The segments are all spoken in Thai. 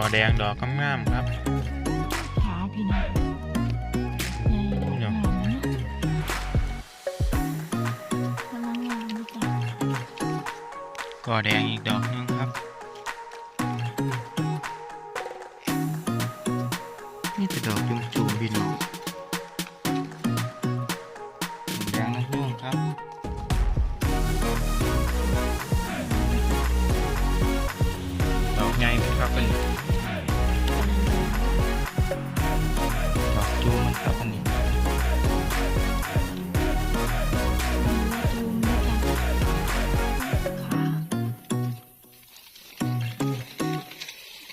อแดงดอกงามๆครับขาพี่น้องใหญ่ดอกงามนะเนาะกำลังงามเลยจ้ะกอแดงอีกดอกหนึงครับนี่แต่ดอกจุ่มจูมๆพี่น้อง ครับเป็นดอกจูมันครับอันนี้จูมนะจ๊ะขา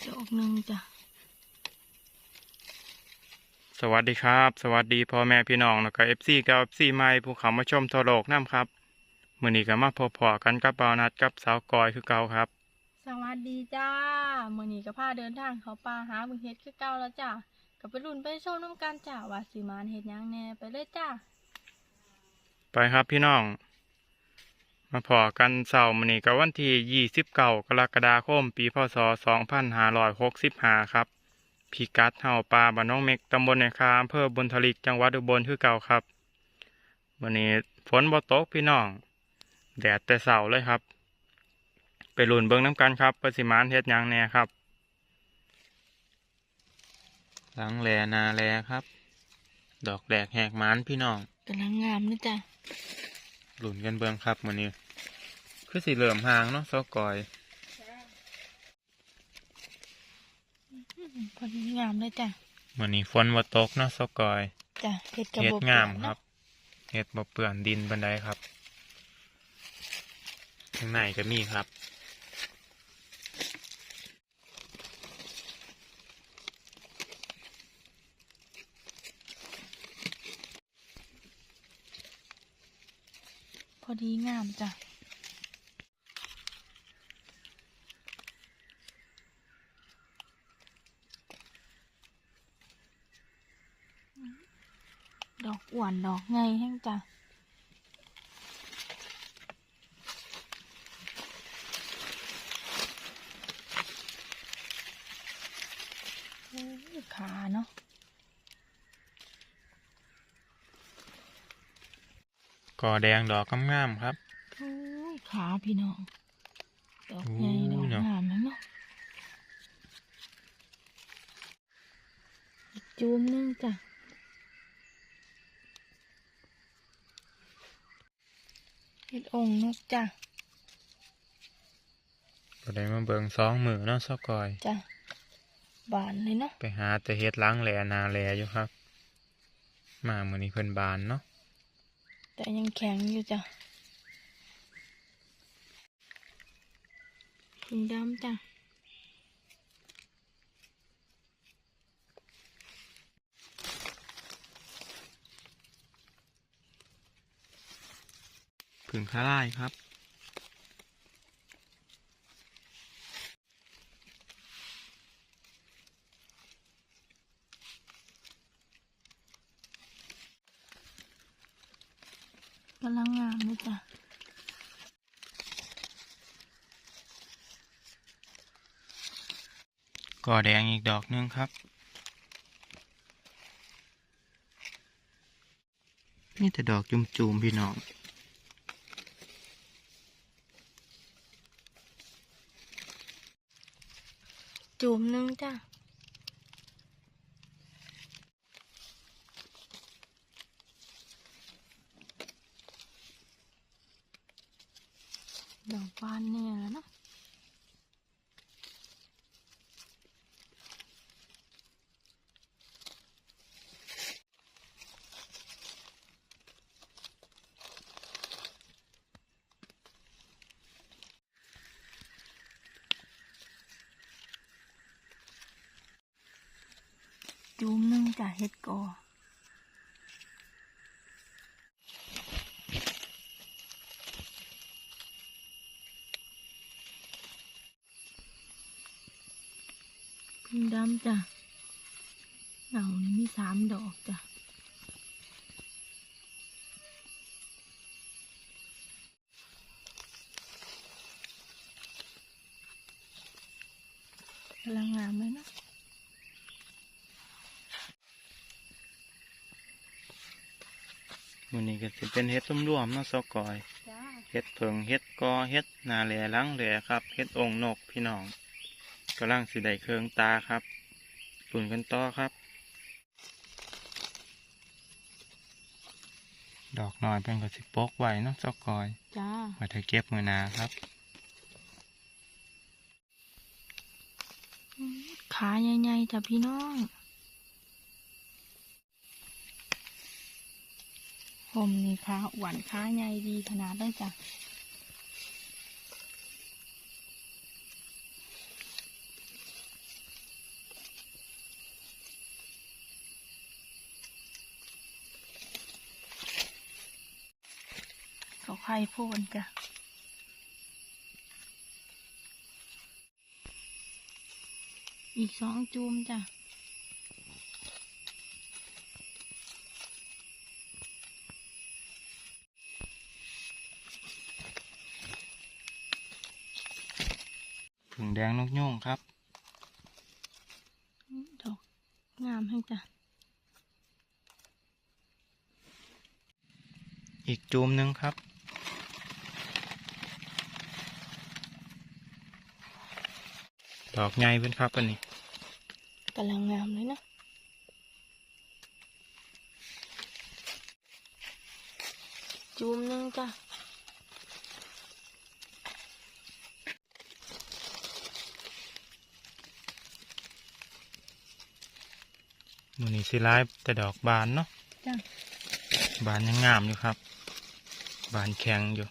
ดอกหนึ่งจ้ะสวัสดีครับ สวัสดีพ่อแม่พี่น้องแล้วก็เอฟซีกับเอฟซีใหม่ผู้เขามาชมทโลกน้ำครับ มือนี้ก็มาพบพอกันกับเบานัดกับสาวกอยคือเก่าครับ สวัสดีจ้ามื่อนี้ก็พาเดินทางเขาป่าหาบึงเฮ็ดคือเก่าแล้วจ้ะก็ไปรุ่นไปโชมน้ำกันจ้ะว่าสิมานเฮ็ดยังแน่ไปเลยจ้าไปครับพี่น้อง มาพอกันเสาร์มือนี้ก็วันที่29กรกฎาคม ปีพศ2565ครับพิกัดเฮาป่าบ้านน้องเม็กตำบลในคาอำเภอบุญทลิกจังหวัดอุบลคือเก่าครับวันนี้ฝนบ่ตกพี่น้อง แดดแต่เสาร์เลยครับ ไปลุ่นเบิ่งน้ำกันครับประสิมานเฮ็ดหยังแหน่ครับ หลังแลนาแลครับ ดอกแดกแหกหมานพี่น้องกำลังงามนะจ้ะหลุนกันเบิ่งครับมื้อนี้ คือสิเหลื่อมห่างเนาะซอกอยพอดีงามเลยจ้ะมื้อนี้ฝนบ่ตกเนาะซอกอยจ้ะเฮ็ดกระเฮ็ดบอกงามเปลือกครับเฮ็ดบ่เปื้อนดินบันไดครับข้างในก็มีครับ พอดีงามจ้ะดอกอ้วนดอกไงแห้งจ้ะขาเนาะ กอแดงดอกงามๆครับโอ้ยขาพี่น้อง ดอกใหญ่โอ้ดอยกเนาะงามนะเนาะอีกจูมหนึงจ้ะเห็ดองค์นกจ้ะก็ได้มาเบิ่งสองมือเนาะซอกอย จ้ะ บานเลยเนาะ ไปหาแต่เฮ็ดล้างแลนาแลอยู่ครับ มามื้อนี้เพิ่นบานเนาะ แต่ยังแข็งอยู่จ้ะถุงดำจ้ะผึ่งข้าร่ายครับ กำลังงามเลยจ้ะกอแดงอีกดอกหนึงครับ นี่แต่ดอกจุ่มๆพี่น้องจูมหนึงจ้ะ ดอกบานแน่แล้วเนาะ จูมหนึงจ้ะเฮ็ดกอพิงดำจ้ะเหงานี่มีสามดอกจ้ะกำลังงามเลยนะ มื้อนี้ก็สิเป็นเฮ็ดร่วมๆเนาะซอกอยจ้าเฮ็ดเพิงเฮ็ดกอเฮ็ดนาแหล่หลังแหล่ครับเฮ็ดองค์นกพี่น้องกำลังสิได้เครื่องตาครับปุ่นกันต่อครับ ดอกน้อยเป็นก็สิปกไว้เนาะซอกอยจ้าไว้เธอเก็บมือหนาครับขาใหญ่ๆจ้ะพี่น้อง ผมนี่ขาหวานขาใหญ่ดีขนาดได้จ้ะเขาไข่โพนจ้ะอีกสองจูมจ้ะ ผึ่งแดงนกยุ่งครับ ดอกงามให้จ้ะ อีกจูมหนึ่งครับ ดอกใหญ่เป็นครับอันนี้กำลังงามเลยนะจูมหนึงจ้ะ มือนี้สิร้ายแต่ดอกบานเนาะจ้ะบานยังงามอยู่ครับ บานแข็งอยู่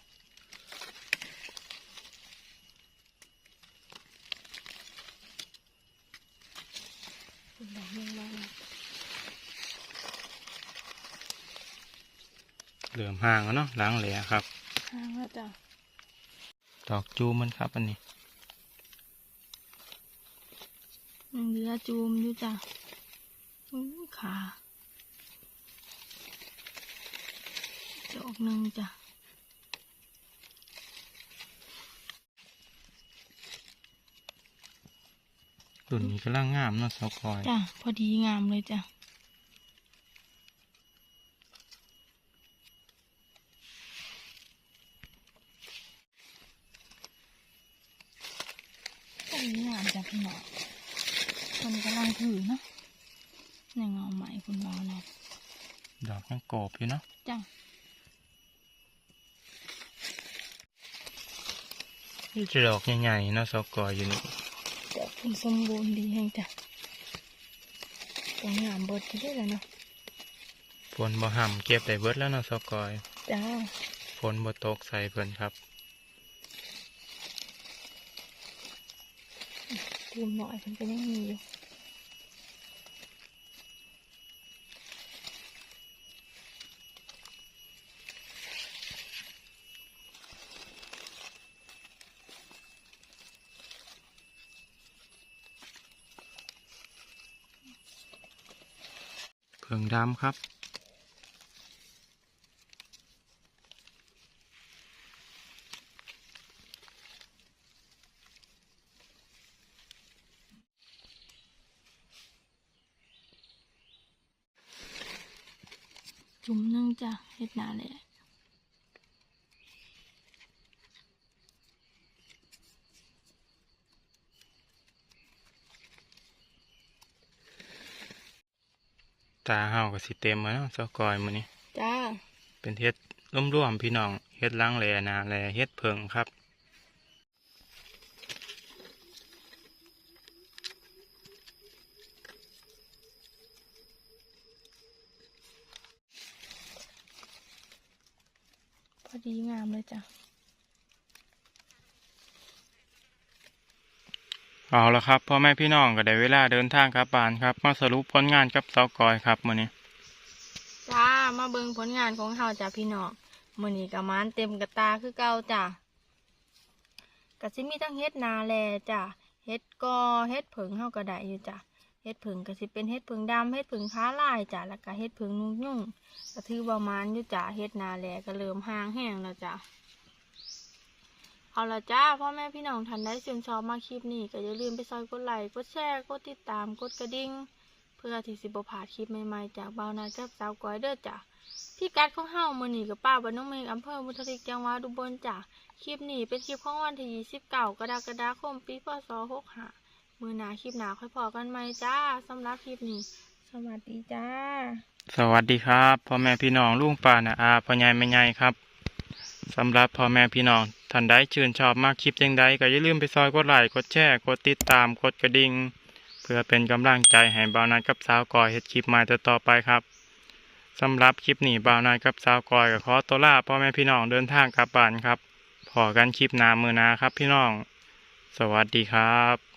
เป็นดอกยังไงเหลื่อมห่างแล้วเนาะล้างแหล่ครับห้างแล้วจ้ะดอกจูมมันครับอันนี้ยังเหลือจูมอยู่จ้ะอู้ ขาดอกหนึ่งจ้ะรุ่นนี้กำลังงามเนาะสาวคอย จ้ะ พอดีงามเลยจ้ะต้นนี้งามจ้ะพี่หนอคนกำลังถือเนาะ ในเงาใหม่คุณบอเนาะดอกยังโกบอยู่เนาะจ้ะนี่จะดอกใหญ่ๆเนาะสาวคอยอยู่นี่ดอกคุณสมบูรณ์ดีแฮงจ้ะก็งามเบิดที่ได้แล้วเนาะฝนบ่ห่ำเก็บได้เบิดแล้วเนาะสาวคอยจ้าฝนบ่ตกใส่เพิ่นครับลืมหน่อยมันก็ยังมีอยู่ งดำครับ จุ่มนึงจ้ะเห็ดหนาเลย ตาเฮาก็สิเต็มแล้วเนาะสาวคอยมื้อนี้ จ้า เป็นเฮ็ดร่วมๆพี่น้องเฮ็ดล้างแหล่นาแหล่เฮ็ดเพิงครับพอดีงามเลยจ้ะ เอาละครับพ่อแม่พี่น้องก็ได้เวลาเดินทางกลับบ้านครับ มาสรุปผลงานกับสากอยครับมื้อนี้จ้ามาเบิ่งผลงานของเฮาจ้ะพี่น้องมื้อนี้ก็มานเต็มกระตาคือเก่าจ้ะก็สิมีทั้งเฮ็ดนาแลจ้ะเฮ็ดกอเฮ็ดผึ่งเฮาก็ได้อยู่จ้ะเฮ็ดผึ่งก็สิเป็นเฮ็ดผึ่งดำเฮ็ดผึ่งค้าลายจ้ะแล้วก็เฮ็ดผึ่งนุ่งยุ่งก็ถือว่ามานอยู่จ้ะเฮ็ดนาแลก็เริ่มห่างแห้งแล้วจ้ะ เอาละจ้าพ่อแม่พี่น้องท่านได้ชื่นชอบมาคลิปนี้ก็อย่าลืมไปซอยกดไลค์กดแชร์กดติดตามกดกระดิ่งเพื่อที่สิบพลาดคลิปใหม่ๆจากเบานากับสาวก้อยเด้อจ้ะพี่กัดของเฮามื้อนี้กับป้าบ้านน้องเมงอำเภอมุทริกจังหวัดอุบลจ้ะคลิปนี้เป็นคลิปของวันที่29กรกฎาคมปีพศ65มือหนาคลิปหนาค่อยพอกันใหมจ้าสำหรับคลิปนี้ สวัสดีจ้า สวัสดีครับพ่อแม่พี่น้องลุงป้านาอาพ่อใหญ่แม่ใหญ่ครับ สำหรับพ่อแม่พี่น้องท่านใดชื่นชอบมากคลิปยังใดก็อย่าลืมไปซอยกดไลค์กดแชร์กดติดตามกดกระดิ่งเพื่อเป็นกำลังใจให้บ่าวนัดกับสาวกอยเฮ็ดคลิปใหม่ต่อไปครับสำหรับคลิปนี้บ่าวนัดกับสาวกอยก็ขอตัวลาพ่อแม่พี่น้องเดินทางกลับบ้านครับพอกันคลิปหน้ามือนาครับพี่น้อง สวัสดีครับ